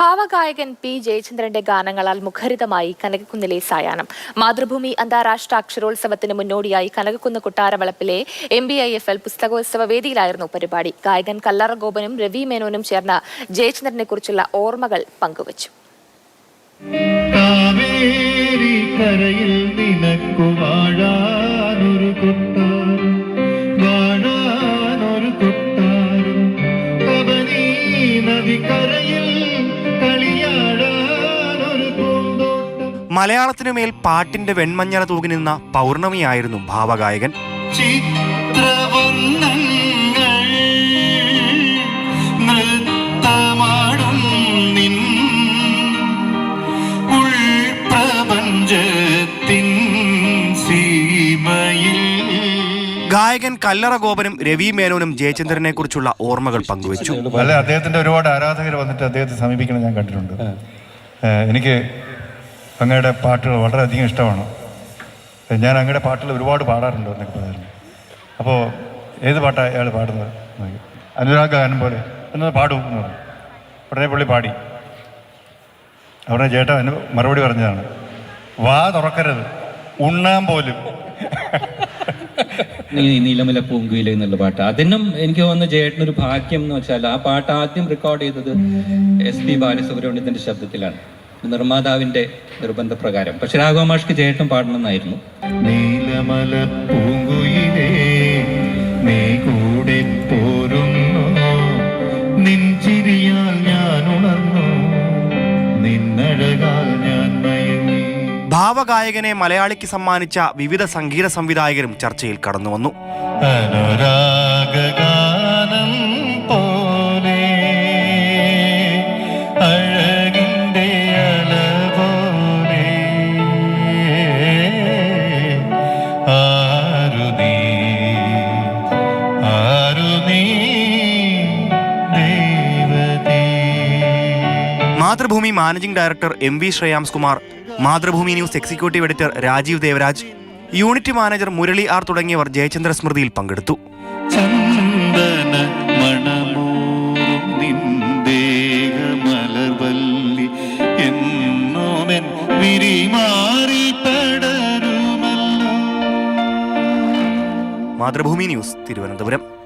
ഭാവഗായകൻ P ജയചന്ദ്രന്റെ ഗാനങ്ങളാൽ മുഖരിതമായി കനകക്കുന്നിലെ സായാഹ്നം. മാതൃഭൂമി അന്താരാഷ്ട്ര അക്ഷരോത്സവത്തിന് മുന്നോടിയായി Kanakakkunnu കൊട്ടാരവളപ്പിലെ M B I F L പുസ്തകോത്സവ വേദിയിലായിരുന്നു പരിപാടി. ഗായകൻ കല്ലറ ഗോപനും രവി മേനോനും ചേർന്ന ജയചന്ദ്രനെ കുറിച്ചുള്ള ഓർമ്മകൾ പങ്കുവച്ചു. കാവേരി കരയിൽ നിനക്കു മലയാളത്തിനുമേൽ പാട്ടിന്റെ വെൺമഞ്ഞള തൂകി നിന്ന പൗർണമിയായിരുന്നു ഭാവഗായകൻ. ഗായകൻ കല്ലറ ഗോപനും രവി മേനോനും ജയചന്ദ്രനെ കുറിച്ചുള്ള ഓർമ്മകൾ പങ്കുവച്ചു. അല്ല അദ്ദേഹത്തിന്റെ ഒരുപാട് ആരാധകർ വന്നിട്ട് അദ്ദേഹത്തെ സമീപിക്കണം ഞാൻ കണ്ടിട്ടുണ്ട്. എനിക്ക് അങ്ങയുടെ പാട്ടുകൾ വളരെയധികം ഇഷ്ടമാണ്. ഞാൻ അങ്ങയുടെ പാട്ടുകൾ ഒരുപാട് പാടാറുണ്ട് എന്നൊക്കെ പറയാറുണ്ട് അപ്പോൾ ഏത് പാട്ടാണ് അയാൾ പാടുന്നത് അനുരാഗ് ഗാനം പോലെ എന്നത് പാടൂ എന്ന് പറഞ്ഞു. ഉടനെ പുള്ളി പാടി. അവിടെ ചേട്ടൻ അതിന് മറുപടി പറഞ്ഞതാണ് വാ തുറക്കരുത് ഉണ്ണാൻ പോലും. നീലമല പൂങ്കുയില എന്നുള്ള പാട്ട്. അതിനും എനിക്ക് തോന്നുന്നു ചേട്ടനൊരു ഭാഗ്യം എന്ന് വെച്ചാൽ ആ പാട്ട് ആദ്യം റെക്കോർഡ് ചെയ്തത് എസ് പി ബാലസുബ്രഹ്മണ്യത്തിന്റെ ശബ്ദത്തിലാണ്. നിർമ്മാതാവിന്റെ നിർബന്ധപ്രകാരം. പക്ഷെ രാഘവമാഷ്ക്ക് ചേട്ടൻ പാടണമെന്നായിരുന്നു. നീലമല പൂങ്കുയിലേ നീ കൂടെ പോരുന്നു. ഞാൻ ഉണർന്നു. നിന്നഴകാൽ ഞാൻ മയങ്ങി. ഭാവഗായകനെ മലയാളിക്ക് സമ്മാനിച്ച വിവിധ സംഗീത സംവിധായകരും ചർച്ചയിൽ കടന്നു വന്നു Mathrubhumi managing director M V Shreyams Kumar Mathrubhumi news executive editor Rajeev Devaraj unit manager Murali R തുടങ്ങിയവർ ജയചന്ദ്ര സ്മൃതിയിൽ പങ്കെടുത്തു. മാതൃഭൂമി ന്യൂസ് തിരുവനന്തപുരം.